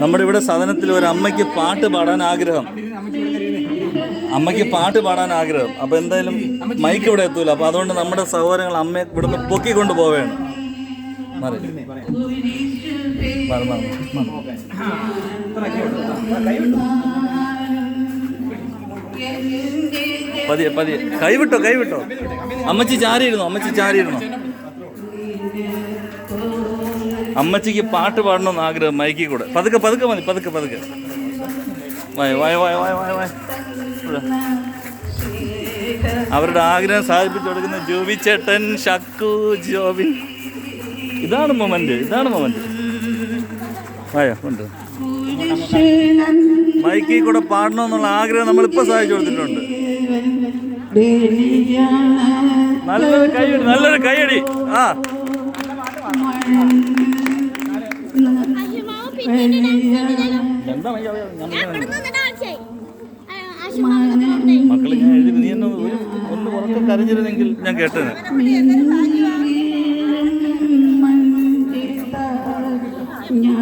നമ്മുടെ ഇവിടെ സദനത്തിൽ ഒരു അമ്മയ്ക്ക് പാട്ട് പാടാൻ ആഗ്രഹം. അമ്മയ്ക്ക് പാട്ട് പാടാൻ ആഗ്രഹം. അപ്പൊ എന്തായാലും മൈക്ക് ഇവിടെ എത്തൂല. അപ്പൊ അതുകൊണ്ട് നമ്മുടെ സഹോദരങ്ങൾ അമ്മയെ ഇവിടുന്ന് പൊക്കിക്കൊണ്ട് മാറി. പതിയെ പതിയെ. കൈവിട്ടോ കൈവിട്ടോ? അമ്മച്ചി ചാരിയിരുന്നോ? അമ്മച്ചി ചാരിയിരുന്നു? അമ്മച്ചിക്ക് പാട്ട് പാടണമെന്ന് ആഗ്രഹം മൈക്കിൽ കൂടെ. പതുക്കെ പതുക്കെ മതി പതുക്കെ പതുക്കെ. വായ വായ വായ വായ വായ വായ. അവരുടെ ആഗ്രഹം സാധിപ്പിച്ചു കൊടുക്കുന്ന ജോബി ചേട്ടൻ ഷക്കു ജോബി. ഇതാണ് മൊമെന്റ് ഇതാണ് മൊമെന്റ്. വായോ ഉണ്ട്. മൈക്കിൽ കൂടെ പാടണമെന്നുള്ള ആഗ്രഹം നമ്മൾ ഇപ്പൊ സാധിച്ചു കൊടുത്തിട്ടുണ്ട്. നല്ലൊരു കൈയടി നല്ലൊരു കൈയടി. ആ. മക്കളെ ഞാൻ എഴുതി നീ എന്നെ ഒന്ന് ഉറക്കം കരഞ്ഞിരുന്നെങ്കിൽ ഞാൻ കേട്ടത് ഞാൻ